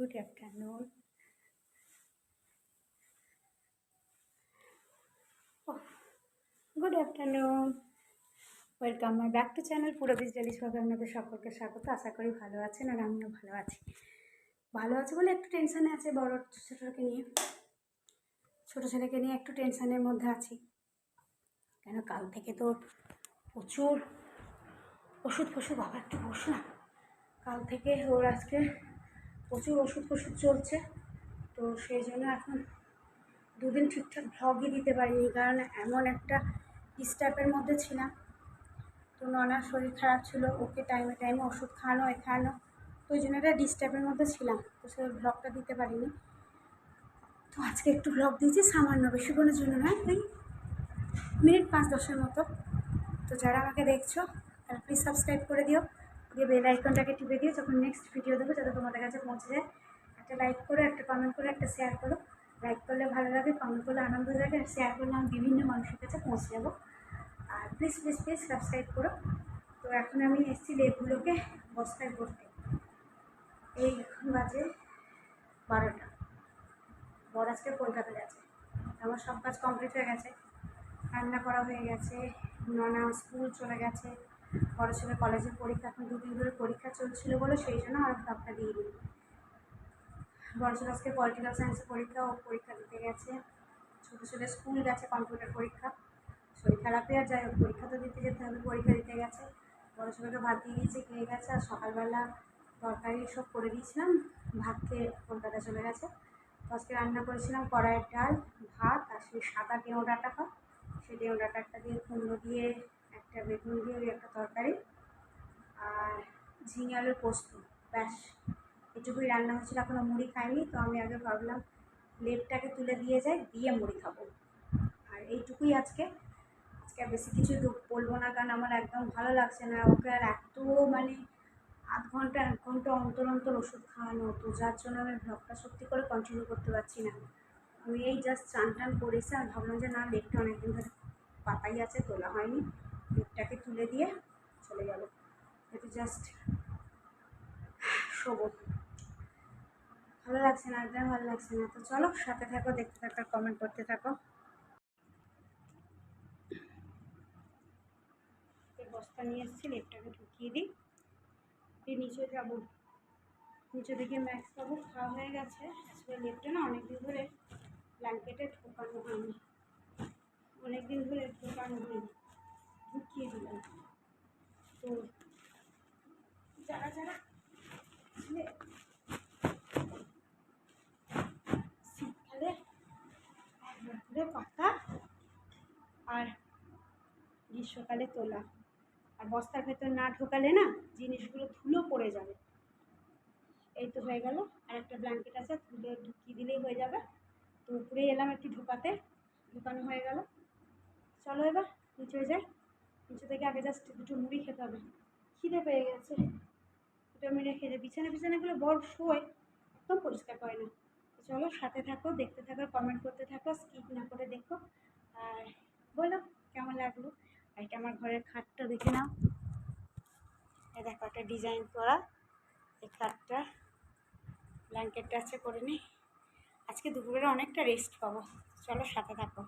Afternoon. Oh, good afternoon welcome my back to channel পুরো বিজ daily সবে আপনাদের সকলকে স্বাগত। আশা করি ভালো আছেন আর আমিও ভালো আছি। ভালো আছে বলে একটু টেনশানে আছে বড় ছোটোকে নিয়ে। ছোটো ছেলেকে নিয়ে একটু টেনশানের মধ্যে আছি। কেন কাল থেকে তো প্রচুর ওষুধ ফষুধ বাবা একটু বস না। কাল থেকে ওর আজকে প্রচুর ওষুধ ফষুধ চলছে। তো সেই জন্য এখন দুদিন ঠিকঠাক ভ্লগই দিতে পারিনি, কারণ এমন একটা ডিস্টার্বের মধ্যে ছিলাম। তো ননার শরীর খারাপ ছিল, ওকে টাইমে টাইমে ওষুধ খাওয়ানো এ খাওয়ানো, তো ওই জন্য একটা ডিস্টার্বের মধ্যে ছিলাম। তো সে ভ্লগটা দিতে পারিনি। তো আজকে একটু ভ্লগ দিয়েছি, সামান্য বেশি বেশিক্ষণের জন্য নয়, ওই মিনিট পাঁচ দশের মতো। তো যারা আমাকে দেখছ, তারা প্লিজ সাবস্ক্রাইব করে দিও। দিয়ে বেল আইকনটাকে টিপে দিও যখন নেক্সট ভিডিও দেবো যাতে তোমাদের কাছে পৌঁছে যায়। একটা লাইক করো, একটা কমেন্ট করো, একটা শেয়ার করো। লাইক করলে ভালো লাগে কমেন্ট করলে আনন্দ লাগে, আর শেয়ার করলে আমি বিভিন্ন মানুষের কাছে পৌঁছে যাব। আর প্লিজ প্লিজ প্লিজ সাবস্ক্রাইব করো। তো এখন আমি এসেছি লেপগুলোকে বস্তায় ভরতে। এই এখন বাজে বারোটা। বর আজকে কলকাতা গেছে আমার সব কাজ কমপ্লিট হয়ে গেছে। রান্না করা হয়ে গেছে, ননা স্কুল চলে গেছে। বড় ছেলে কলেজের পরীক্ষা, এখন দুদিন ধরে পরীক্ষা চলছিল বলে সেই জন্য আর ভাবটা দিয়ে দিই বড় ছেলে আজকে পলিটিক্যাল সায়েন্সের পরীক্ষা, ও পরীক্ষা দিতে গেছে। ছোটো ছেলে স্কুল গেছে কম্পিউটার পরীক্ষা। শরীর খারাপে আর যাই হোক, পরীক্ষা তো দিতে যেতে হবে, পরীক্ষা দিতে গেছে। বড় ছেলেকে ভাত দিয়ে দিয়েছে, খেয়ে গেছে আর সকালবেলা তরকারি সব করে দিয়েছিলাম, ভাত খেয়ে কলকাতা চলে গেছে। তো আজকে রান্না করেছিলাম কড়াইয়ের ডাল, ভাত আর সেই সাদা ডেঁড়ো ডাটা হয় সেই ডেঁড়ো ডাটাটা দিয়ে কুমড়ো দিয়ে একটা বেগুন দিয়ে একটা তরকারি আর ঝিঙে আলুর পোস্ত, ব্যাস। এটুকুই রান্না হচ্ছিল এখনও মুড়ি খাইনি, তো আমি আগে ভাবলাম লেপটাকে তুলে দিয়ে যাই, দিয়ে মুড়ি খাব। আর এইটুকুই আজকে। আজকে বেশি কিছু বলব না, কারণ আমার একদম ভালো লাগছে না। ওকে আর এত মানে আধ ঘণ্টা, এক ঘণ্টা অন্তর অন্তর ওষুধ খাওয়ানো তো, যার জন্য আমি ব্লগটা সত্যি করে কন্টিনিউ করতে পারছি না। আমি এই জাস্ট চান টান করেছি আর ভাবলাম যে না, লেপটা অনেকদিন ধরে পাতাই আছে, তোলা হয়নি লেপটাকে তুলে দিয়ে চলে গেল একটু জাস্ট শোবো। ভালো লাগছে না, একদম ভালো লাগছে না। তো চলো, সাথে থাকো, দেখতে থাকো কমেন্ট করতে থাকো। বস্তা নিয়ে এসেছি, লেপটাকে ঢুকিয়ে দিই। দিয়ে নিচে যাব। নিচে দিকে ম্যাক্স পাবো। খাওয়া হয়ে গেছে। আসলে লেপটা না অনেকদিন ধরে ব্ল্যাঙ্কেটে ঢোকানো হয়নি অনেকদিন ধরে ঢোকানো হয়নি ঢুকিয়ে দিলাম তো যারা যারা আসলে শীতকালে একবার করে পাতা আর গ্রীষ্মকালে তোলা। আর বস্তার ভেতর না ঢোকালে না জিনিসগুলো ধুলো পড়ে যাবে। এই তো হয়ে গেল। আর একটা ব্ল্যাঙ্কেট আছে তুলে ঢুকিয়ে দিলেই হয়ে যাবে। তো উপরে এলাম একটু ঢোকাতে। ঢোকানো হয়ে গেল। চলো এবার নিচে যাই। নিচে থেকে আগে জাস্ট দুটো মুড়ি খেতে হবে। খিদে পেয়ে গেছে। দুটো মুড়ি খেতে বিছানা বিছানাগুলো বড় শোয়। একদম পরিষ্কার করে না। চলো সাথে থাকো, দেখতে থাকো কমেন্ট করতে থাকো স্কিপ না করে দেখো। আর বলো, কেমন লাগল? আর এটা আমার ঘরের খাটটা দেখে নাও। এই দেখো একটা ডিজাইন করা। এই খাটটা ব্ল্যাঙ্কেটটা আছে করে নিই আজকে দুপুরে অনেকটা রেস্ট পাবো। চলো সাথে থাকো।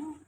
और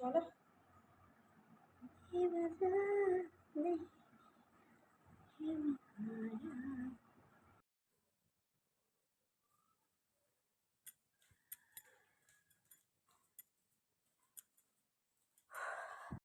sonra. He